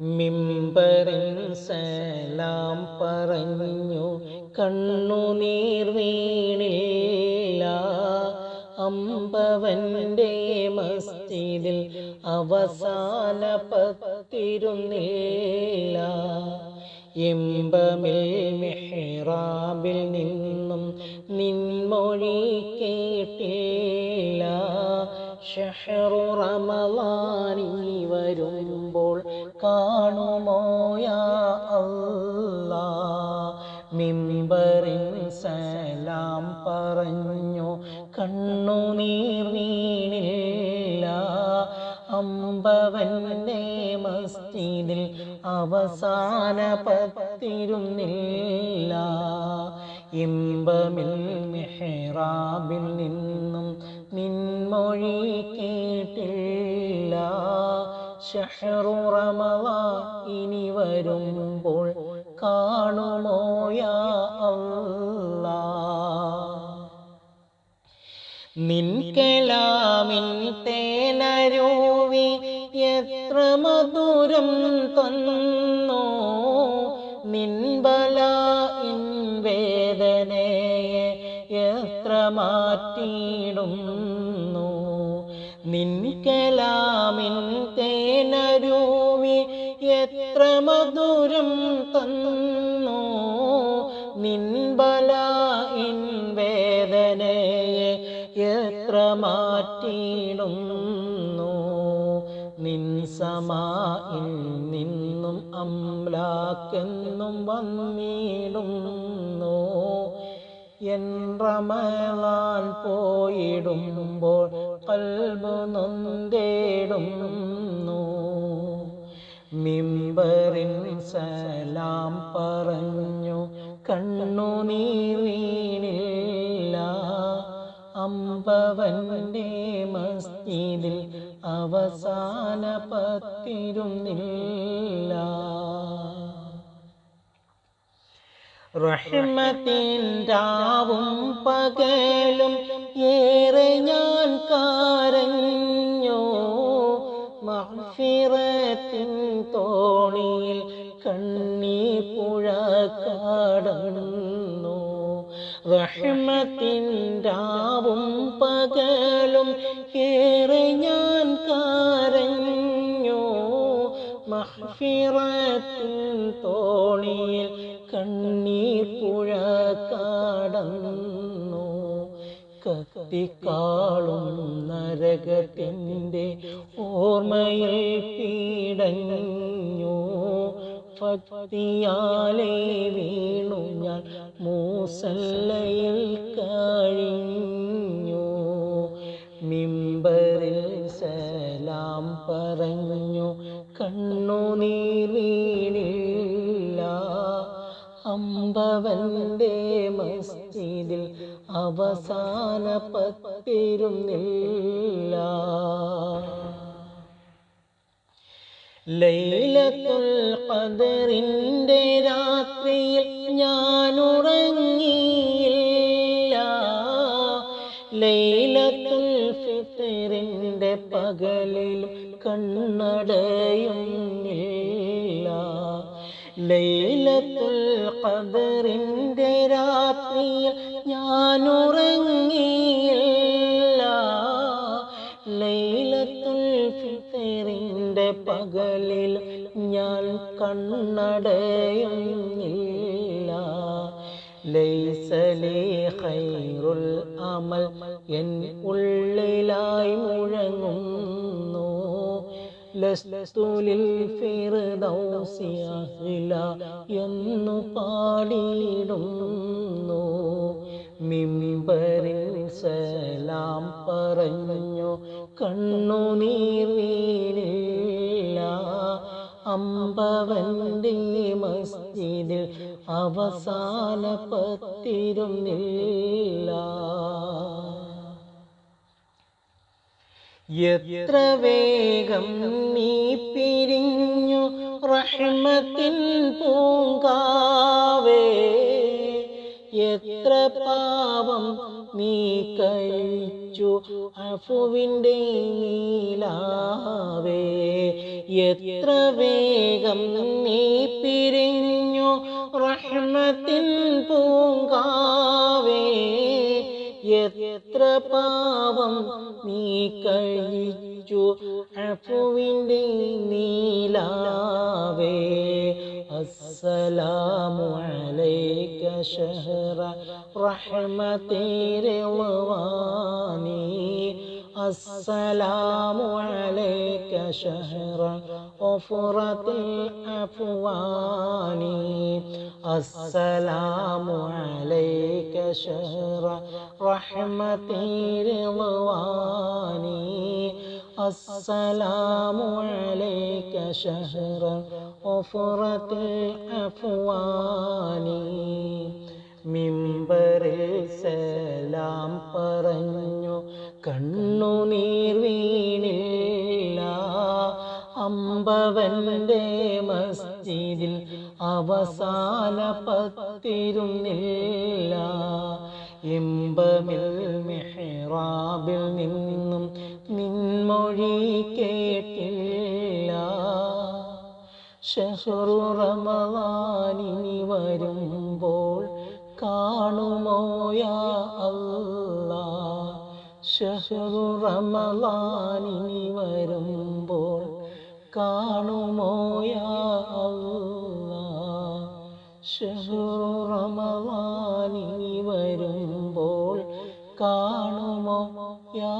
മിമ്പറിൻ സലാം പറഞ്ഞു കണ്ണുനീർ വീണില്ല. അമ്പവന്റെ മസ്ജിദിൽ അവസാന പത്തിരുന്നില്ല. എമ്പമിൽ മെഹ്റാബിൽ നിന്നും നിൻമൊഴി കേട്ടില്ല. ഷഹറു റമളാനി വരുമ്പോൾ കാണുമോയാ അല്ലാ. മിമ്പറിൻ സലാം പറഞ്ഞു കണ്ണുനീർ വീണില്ല. അമ്പവന്റെ മസ്ജിദിൽ അവസാന പത്തിരുന്നില്ല. ഇമ്പമിൽ മെഹ്റാബിൽ നിന്നും നിൻമൊഴി കേട്ടില്ല. ഷഹറു റമളാ ഇനി വരുമ്പോൾ കാണുമോയാ അല്ലാ നിൻ കലാമിൻ തേനരൂവി എത്ര മധുരം തന്നോ. നിൻബല വേദനയെ എത്ര മാറ്റിയിടുന്നു നിൻ കലാമിൻ തേനരൂവി എത്ര മധുരം തന്നു? നിൻബല ഇൻ വേദനയെ എത്ര മാറ്റിയിടുന്നു? നിൻ സമായിൽ നിന്നും അംലാക്കെന്നും വന്നിടുന്നു. എൻ റമലാൻ പോയിടുമ്പോൾ കൽബു നൊന്തേടുന്നു. മിമ്പറിൻ സലാം പറഞ്ഞു കണ്ണുനീർ വീണില്ല. അമ്പവന്റെ മസ്ജിദിൽ അവസാന പത്തിരുന്നില്ല റഹ്മത്തിൻ രാവും പകലും ഏറെ ഞാൻ കാരഞ്ഞോ. മഹഫിറത്തിൻ തോണിയിൽ കണ്ണീ പുഴ കാടുന്നു. റഷ്മത്തിന്റാവും പകലും ഏറെ ഞാൻ മഹ്ഫിറത്തിൻ തോണിയിൽ കണ്ണീർ പുഴ കാടന്നു. കത്തിക്കാളും നരകത്തിന്റെ ഓർമ്മയിൽ പീടഞ്ഞു. ഭക്തിയാലെ വീണു ഞാൻ മൂസല്ലയിൽ കഴിഞ്ഞു. മിമ്പറിൽ സലാം പറഞ്ഞു. കണ്ണുനീർ വീണില്ല അമ്പവന്റെ മസ്ജിദിൽ അവസാന പത്തിരുന്നില്ല ലൈലത്തുൽ ഖദറിന്റെ രാത്രിയിൽ ഞാൻ ഉറങ്ങിയില്ല ലൈലത്തുൽ ഫിത്തറിന്റെ പകലിലും കണ്ണടയുന്നില്ല ലൈലത്തുൽ ഖദറിന്റെ രാത്രിയിൽ ഞാൻ ഉറങ്ങിയില്ല ലൈലത്തുൽ ഫിത്തറിന്റെ പകലിൽ ഞാൻ കണ്ണടയുന്നില്ല ലൈസലി ഖൈറുൽ അമൽ എൻ ഉള്ളിലായി മുഴങ്ങുന്നു ലസ്തുലിൽ ഫിർദൗസി അഹ്ല എന്നു പാടിയിടുന്നു. മിമ്പറിൽ സലാം പറഞ്ഞു കണ്ണുനീർ വീണില്ല അമ്പവന്റെ മസ്ജിദിൽ അവസാന പത്തിരുന്നില്ല എത്ര വേഗം നീ പിരിഞ്ഞു റഹ്മത്തിൻ പൂങ്കാവേ? എത്ര പാപം നീ കഴിച്ചു അഫുവിന്റെ നീലാവേ? എത്ര വേഗം നീ പിരിഞ്ഞു റഹ്മത്തിൻ പൂങ്കാവേ? എത്ര നീ കഴിച്ചു അപ്പുവിൻ്റെ നീലാവേ അസ്സലാമു അലൈക ഷഹറ റഹ്മത്തിരവാനി അസ്സലാമു അലൈക ഷഹറ ഒഫുറത്തിൽ അഫ്വാനി السلام عليك شهر رحمة رضوان السلام عليك شهر غفرة الأفوان മിമ്പറിൽ സലാം പറഞ്ഞു കണ്ണുനീർ വീണില്ല അമ്പവന്റെ മസ്ജിദിൽ അവസാന പത്തിരുന്നില്ല. മെഹ്റാബിൽ നിന്നും നിൻമൊഴി കേട്ടില്ല. ഷഹറു വരുമ്പോൾ കാണുമോ അല്ല ഷഹറു വരുമ്പോൾ കാണുമോ യാ അല്ലാ ഷഹറു വരുമ്പോൾ കാണുമോ യാ